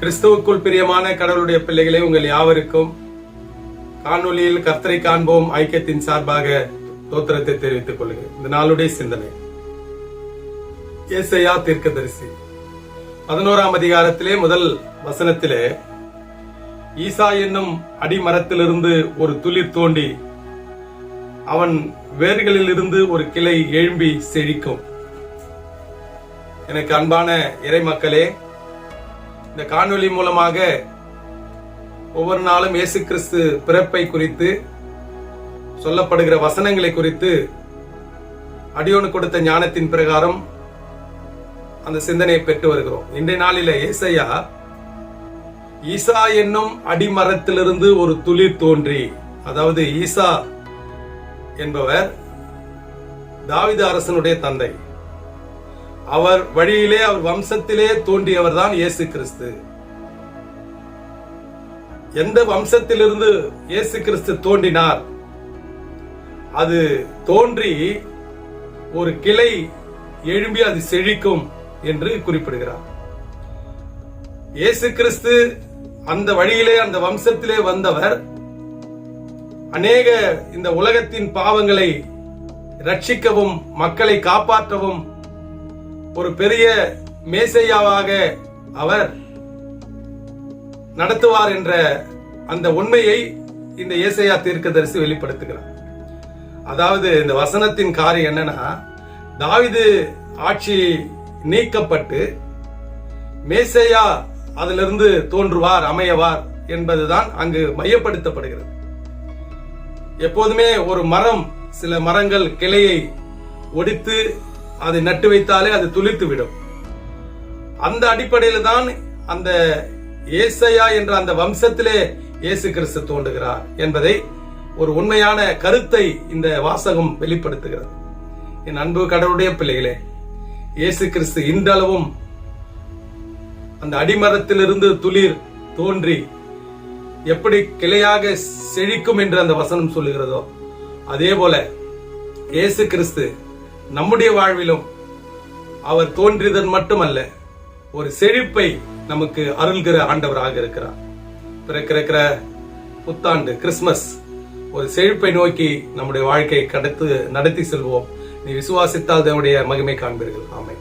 கிறிஸ்துவுக்குள் பிரியமான கடவுளுடைய பிள்ளைகளே உங்கள் யாவருக்கும் காணொலியில் கர்த்தரை காண்போம் ஐக்கியத்தின் சார்பாக தோத்திரத்தை தெரிவித்துக் கொள்கிறேன். இந்த நாளுடைய சிந்தனை. ஏசையா தீர்க்கதரிசி. பதினோராம் அதிகாரத்திலே முதல் வசனத்திலே ஈசா என்னும் அடிமரத்திலிருந்து ஒரு துளிர் தோண்டி அவன் வேர்களிலிருந்து ஒரு கிளை எழும்பி செழிக்கும். எனக்கு அன்பான இறை மக்களே இந்த காணொளி மூலமாக ஒவ்வொரு நாளும் இயேசு கிறிஸ்து பிறப்பை குறித்து சொல்லப்படுகிற வசனங்களை குறித்து அடியோனு கொடுத்த ஞானத்தின் பிரகாரம் அந்த சிந்தனையை பெற்று வருகிறோம். இன்றைய நாளில ஏசையா ஈசா என்னும் அடிமரத்திலிருந்து ஒரு துளிர் தோன்றி அதாவது ஈசா என்பவர் தாவித அரசனுடைய தந்தை. அவர் வழியிலே அவர் வம்சத்திலே தோன்றியவர் தான் இயேசு கிறிஸ்து எந்த வம்சத்திலிருந்து இயேசு கிறிஸ்து தோன்றினார்? அது தோன்றி ஒரு கிளை எழும்பி அது செழிக்கும் என்று குறிப்பிடுகிறார். இயேசு கிறிஸ்து அந்த வழியிலே அந்த வம்சத்திலே வந்தவர் அநேக இந்த உலகத்தின் பாவங்களை ரட்சிக்கவும் மக்களை காப்பாற்றவும் ஒரு பெரிய மேசையாவாக அவர் நடத்துவார் என்ற அந்த உண்மையை இந்த ஏசையா தீர்க்கதரிசி வெளிப்படுத்துகிறார். அதாவது இந்த வசனத்தின் காரியம் என்னன்னா தாவிது ஆட்சி நீக்கப்பட்டு மேசையா அதிலிருந்து தோன்றுவார் அமையவார் என்பதுதான் அங்கு மையப்படுத்தப்படுகிறது. எப்போதுமே ஒரு மரம் சில மரங்கள் கிளையை ஒடித்து அதை நட்டு வைத்தாலே அது துளிர்த்து விடும் அந்த அடிப்படையில தான் அந்த ஏசையா என்ற அந்த வம்சத்திலே இயேசு கிறிஸ்து தோன்றுகிறார் என்பதை ஒரு உண்மையான கருத்தை இந்த வாசகம் வெளிப்படுத்துகிறது. என் அன்பு கடவுளுடைய பிள்ளைகளே இயேசு கிறிஸ்து இன்றளவும் அந்த அடிமரத்திலிருந்து துளிர் தோன்றி எப்படி கிளையாக செழிக்கும் என்று அந்த வசனம் சொல்லுகிறதோ அதே போல இயேசு கிறிஸ்து நம்முடைய வாழ்விலும் அவர் தோன்றியதன் மட்டுமல்ல ஒரு செழிப்பை நமக்கு அருள்கிற ஆண்டவராக இருக்கிறார். பிறக்கிற புத்தாண்டு கிறிஸ்துமஸ் ஒரு செழிப்பை நோக்கி நம்முடைய வாழ்க்கையை கடத்து நடத்தி செல்வோம். நீ விசுவாசித்தால் தேவனுடைய மகிமை காண்பீர்கள். ஆமை